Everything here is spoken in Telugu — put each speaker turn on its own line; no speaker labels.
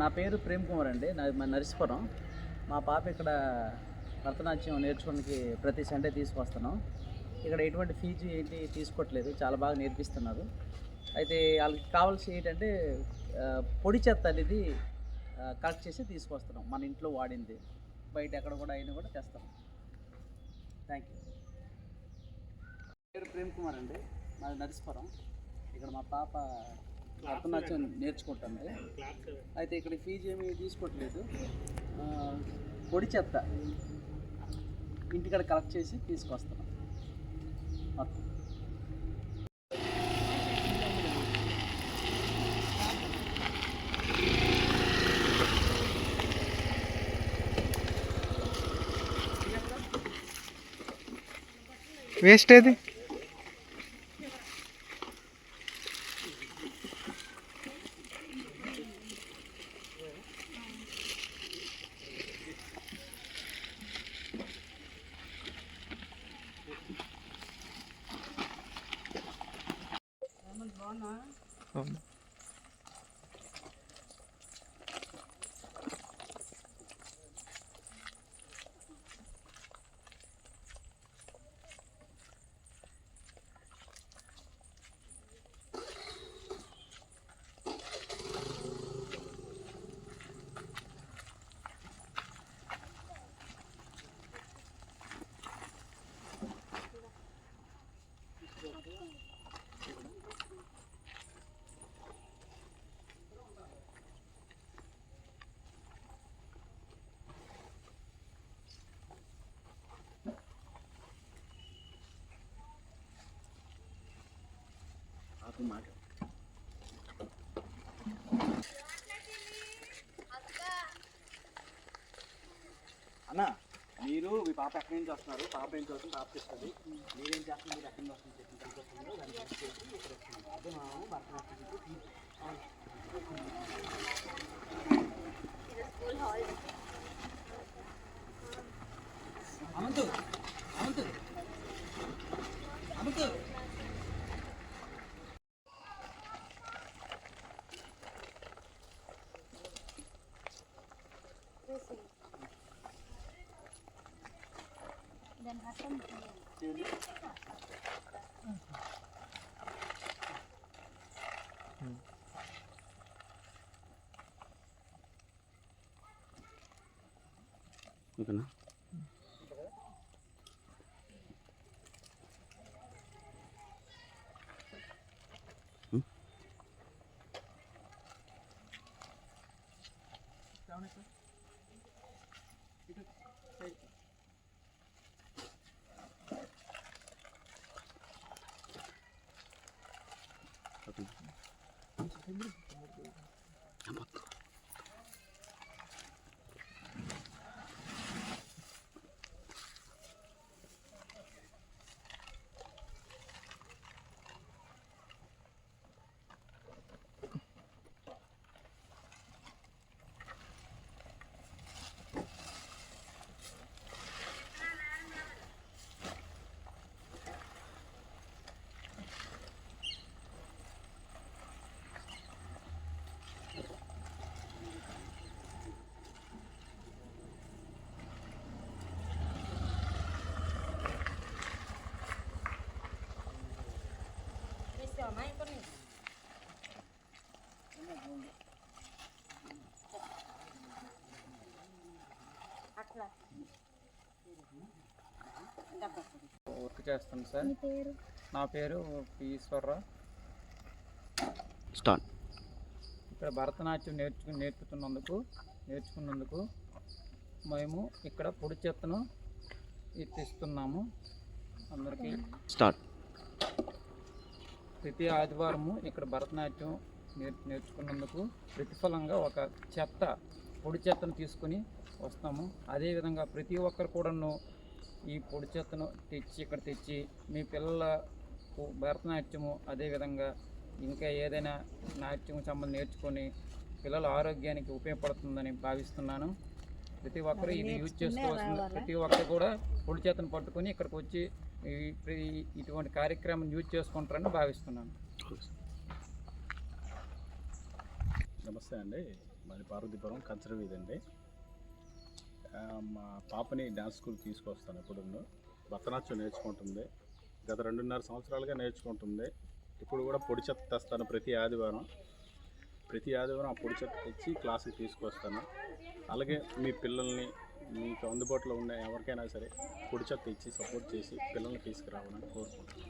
నా పేరు ప్రేమ్ కుమార్ అండి. నా మా నరసిపురం. మా పాప ఇక్కడ భరతనాట్యం నేర్చుకోవడానికి ప్రతి సండే తీసుకొస్తున్నాం. ఇక్కడ ఎటువంటి ఫీజు ఏంటి తీసుకోవట్లేదు. చాలా బాగా నేర్పిస్తున్నారు. అయితే వాళ్ళకి కావాల్సి ఏంటంటే పొడి చెత్త అనేది కలెక్ట్ చేసి తీసుకొస్తున్నాం. మన ఇంట్లో వాడింది. బయట ఎక్కడ కూడా అయినా కూడా తెస్తాం. థ్యాంక్ యూ పేరు ప్రేమ్ కుమార్ అండి. మాది నరసిపురం. ఇక్కడ మా పాప భరతనాట్యం నేర్చుకుంటాను అయితే ఇక్కడ ఫీజు ఏమీ తీసుకోవట్లేదు. పొడి చెత్త ఇంటికాడ కలెక్ట్ చేసి తీసుకొస్తాను మొత్తం.
వేస్ట్ ఏది? Tamam. మాట
అన్న మీరు మీ పాప ఎక్కడి నుంచి వస్తున్నారు? పాప ఏం చదువుతుంది పాప చేస్తుంది. మీరేం చేస్తున్నారు మీరు ఎక్కడి నుంచి వస్తుంది? దాన్ని ఇక్కడ అదే మనం భరతనాట్యం ఓకేనా
Ang work చేస్తాను సార్. నా పేరు? P Eswararao
start.
ఇక్కడ భరతనాట్యం నేర్చుకు నేర్పుతున్నందుకు నేర్చుకున్నందుకు మేము ఇక్కడ పొడి చెత్తను ఎత్తిస్తున్నాము. అందరికీ
స్టార్ట్.
ప్రతి ఆదివారము ఇక్కడ భరతనాట్యం నేర్ నేర్చుకున్నందుకు ప్రతిఫలంగా ఒక చెత్త పొడి చెత్తను తీసుకొని వస్తాము. అదేవిధంగా ప్రతి ఒక్కరు కూడాను ఈ పొడి చెత్తను తెచ్చి ఇక్కడ తెచ్చి మీ పిల్లలకు భరతనాట్యము అదేవిధంగా ఇంకా ఏదైనా నాట్యం సంబంధం నేర్చుకొని పిల్లల ఆరోగ్యానికి ఉపయోగపడుతుందని భావిస్తున్నాను. ప్రతి ఒక్కరు ఇది యూజ్ చేసుకోవాల్సింది ప్రతి ఒక్కరు కూడా పొడి చేతను పట్టుకొని ఇక్కడికి వచ్చి ఇటువంటి కార్యక్రమం యూజ్ చేసుకుంటారని భావిస్తున్నాను.
నమస్తే అండి. మాది పార్వతీపురం కంచర వీధి అండి. మా పాపని డ్యాన్స్ స్కూల్ తీసుకొస్తాను ఇప్పుడు భరతనాట్యం నేర్చుకుంటుంది. గత రెండున్నర సంవత్సరాలుగా నేర్చుకుంటుంది. ఇప్పుడు కూడా పొడి చెత్త తెస్తాను ప్రతి ఆదివారం. ప్రతి ఆదివారం ఆ పొడి చెత్త తెచ్చి క్లాసుకి తీసుకొస్తాను. అలాగే మీ పిల్లల్ని మీకు అందుబాటులో ఉన్న ఎవరికైనా సరే పొడి చెత్త ఇచ్చి సపోర్ట్ చేసి పిల్లల్ని తీసుకురావాలని కోరుకుంటున్నాను.